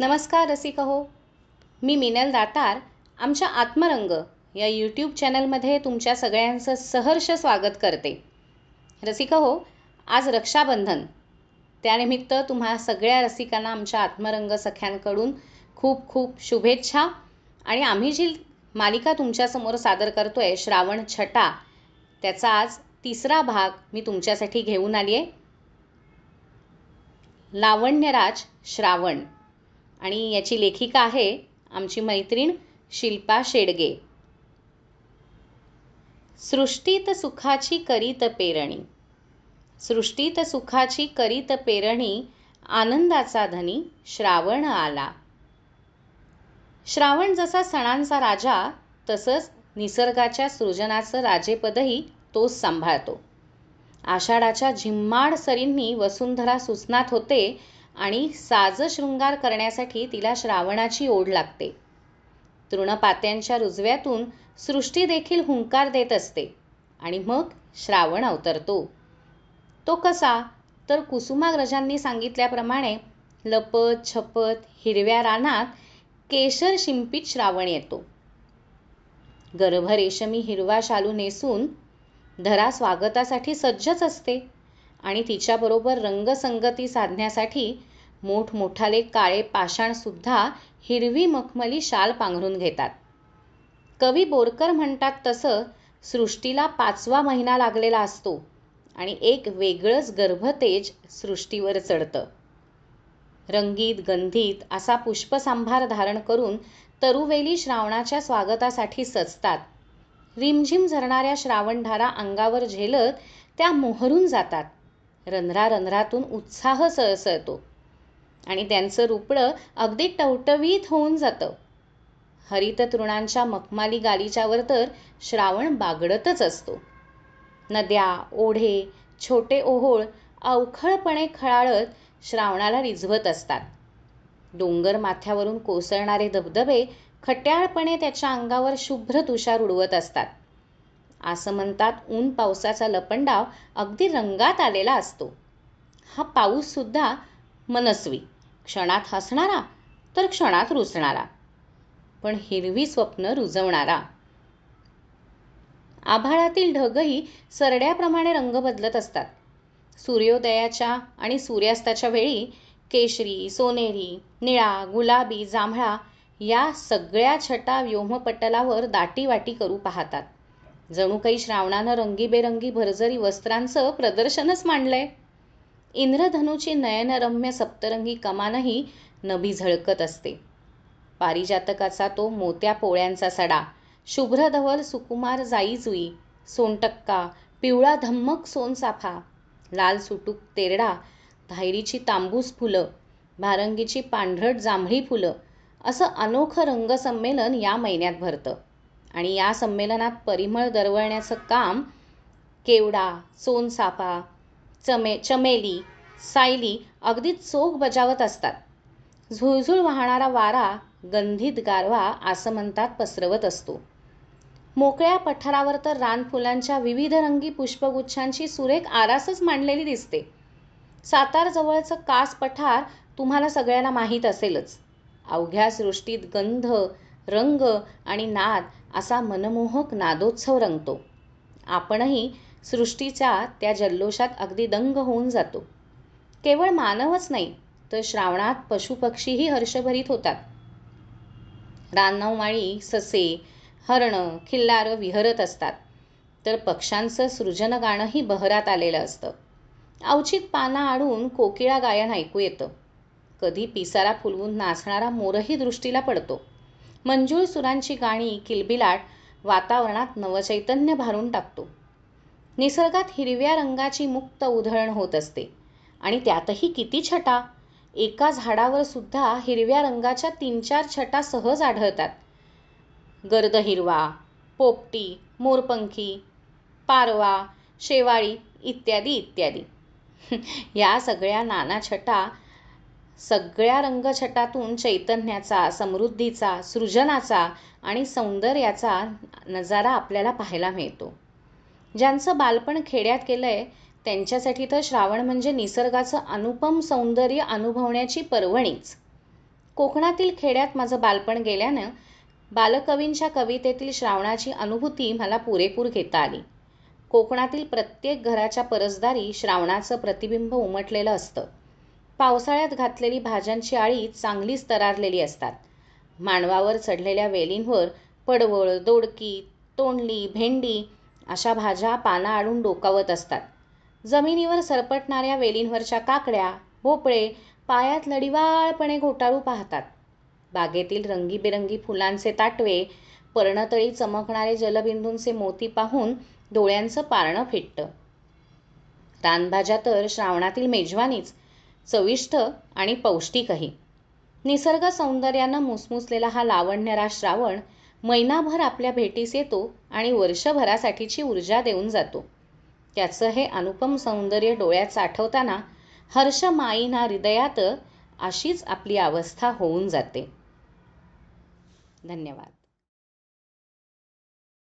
नमस्कार रसिक हो. मी मिनल दातार आमच्या आत्मरंग या यूट्यूब चॅनलमध्ये तुमच्या सगळ्यांचं सहर्ष स्वागत करते. रसिक हो आज रक्षाबंधन. त्यानिमित्त तुम्हा सगळ्या रसिकांना आमच्या आत्मरंग सख्यांकडून खूप खूप शुभेच्छा. आणि आम्ही जी मालिका तुमच्यासमोर सादर करतो आहे श्रावण छटा त्याचा आज तिसरा भाग मी तुमच्यासाठी घेऊन आली आहे लावण्यराज श्रावण. आणि याची लेखिका आहे आमची मैत्रीण शिल्पा शेडगे. सृष्टीत सुखाची करीत पेरणी. सृष्टीत सुखाची करीत पेरणी आनंदाचा धनी श्रावण आला. श्रावण जसा सणांचा राजा तसंच निसर्गाच्या सृजनाचं राजेपदही तोच सांभाळतो. आषाढाच्या झिम्माड सरींनी वसुंधरा सुसनात होते आणि साजशृंगार करण्यासाठी तिला श्रावणाची ओढ लागते. तृणपात्यांच्या रुजव्यातून सृष्टी देखील हुंकार देत असते आणि मग श्रावण अवतरतो. तो कसा? तर कुसुमाग्रजांनी सांगितल्याप्रमाणे लपत छपत हिरव्या रानात केशर शिंपीत श्रावण येतो. गर्भरेशमी हिरवा शालू नेसून धरा स्वागतासाठी सज्जच असते. आणि तिच्याबरोबर रंगसंगती साधण्यासाठी मोठमोठाले काळे पाषाणसुद्धा हिरवी मखमली शाल पांघरून घेतात. कवी बोरकर म्हणतात तसं सृष्टीला पाचवा महिना लागलेला असतो आणि एक वेगळंच गर्भतेज सृष्टीवर चढतं. रंगीत गंधीत असा पुष्पसंभार धारण करून तरुवेली श्रावणाच्या स्वागतासाठी सजतात. रिमझिम झरणाऱ्या श्रावणधारा अंगावर झेलत त्या मोहरून जातात. रंध्रारंध्रातून उत्साह सळसळतो. आणि त्यांचं रुपडं अगदी टवटवीत होऊन जातं. हरित तृणांच्या मखमाली गालीच्यावर तर श्रावण बागडतच असतो. नद्या ओढे छोटे ओहोळ अवखळपणे खळाळत श्रावणाला रिझवत असतात. डोंगर माथ्यावरून कोसळणारे धबधबे खट्याळपणे त्याच्या अंगावर शुभ्र तुषार उडवत असतात. असं म्हणतात ऊन पावसाचा लपंडाव अगदी रंगात आलेला असतो. हा पाऊस सुद्धा मनस्वी क्षणात हसणारा तर क्षणात रुसणारा पण हिरवी स्वप्न रुजवणारा. आभाळातील ढगही सरड्याप्रमाणे रंग बदलत असतात. सूर्योदयाच्या आणि सूर्यास्ताच्या वेळी केशरी सोनेरी निळा गुलाबी जांभळा या सगळ्या छटा व्योमपटलावर दाटीवाटी करू पाहतात. जणू काही श्रावणानं रंगीबेरंगी भरजरी वस्त्रांचं प्रदर्शनच मांडलंय. इंद्रधनुची नयनरम्य सप्तरंगी कमानही नभी झळकत असते. पारिजातकाचा तो मोत्या पोळ्यांचा सडा शुभ्र धवल सुकुमार जाईजुई सोनटक्का पिवळा धम्मक सोनसाफा लाल सुटूक तेरडा धायरीची तांबूस फुलं भारंगीची पांढरट जांभळी फुलं असं अनोखं रंगसंमेलन या महिन्यात भरतं. आणि या संमेलनात परिमळ दरवळण्याचं काम केवडा सोनसापा चमे चमेली सायली अगदी चोख बजावत असतात. झुळझुळ वाहणारा वारा गंधित गारवा असं म्हणतात पसरवत असतो. मोकळ्या पठारावर तर रानफुलांच्या विविध रंगी पुष्पगुच्छांची सुरेख आरासच मांडलेली दिसते. सातारजवळचं कास पठार तुम्हाला सगळ्यांना माहीत असेलच. अवघ्या सृष्टीत गंध रंग आणि नाद असा मनमोहक नादोत्सव रंगतो. आपणही सृष्टीच्या त्या जल्लोषात अगदी दंग होऊन जातो. केवळ मानवच नाही तर श्रावणात पशुपक्षीही हर्षभरीत होतात. रानवमाळी ससे हरणं खिल्लारं विहरत असतात. तर पक्ष्यांचं सृजन गाणंही बहरात आलेलं असतं. अवचित पाना आडून कोकिळा गायन ऐकू येतं. कधी पिसारा फुलवून नाचणारा मोरही दृष्टीला पडतो. मंजूळ सुरांची गाणी किलबिलाट वातावरणात नवचैतन्य भारून टाकतो. निसर्गात हिरव्या रंगाची मुक्त उधळण होत असते. आणि त्यातही किती छटा? एका झाडावर सुद्धा हिरव्या रंगाच्या तीन चार छटा सहज आढळतात. गर्द हिरवा पोपटी मोरपंखी पारवा शेवाळी इत्यादी इत्यादी. या सगळ्या नाना छटा सगळ्या रंगछटातून चैतन्याचा समृद्धीचा सृजनाचा आणि सौंदर्याचा नजारा आपल्याला पाहायला मिळतो. ज्यांचं बालपण खेड्यात केलंय त्यांच्यासाठी तर श्रावण म्हणजे निसर्गाचं अनुपम सौंदर्य अनुभवण्याची पर्वणीच. कोकणातील खेड्यात माझं बालपण गेल्यानं बालकवींच्या कवितेतील श्रावणाची अनुभूती मला पुरेपूर घेता आली. कोकणातील प्रत्येक घराच्या परसदारी श्रावणाचं प्रतिबिंब उमटलेलं असतं. पावसाळ्यात घातलेली भाज्यांची आळी चांगलीच तरारलेली असतात. मांडवावर चढलेल्या वेलींवर पडवळ दोडकी तोंडली भेंडी अशा भाज्या पाना आडून डोकावत असतात. जमिनीवर सरपटणाऱ्या वेलींवरच्या काकड्या भोपळे पायात लढिवाळपणे घोटाळू पाहतात. बागेतील रंगीबेरंगी फुलांचे ताटवे पर्णतळी चमकणारे जलबिंदूंचे मोती पाहून डोळ्यांचं पारणं फिटतं. रानभाज्या तर श्रावणातील मेजवानीच चविष्ट आणि पौष्टिकही. निसर्ग सौंदर्यानं मुसमुसलेला हा लावण्यारा श्रावण महिनाभर आपल्या भेटीस येतो आणि वर्षभरासाठीची ऊर्जा देऊन जातो. त्याचं हे अनुपम सौंदर्य डोळ्यात साठवताना हर्ष माईना हृदयात अशीच आपली अवस्था होऊन जाते. धन्यवाद.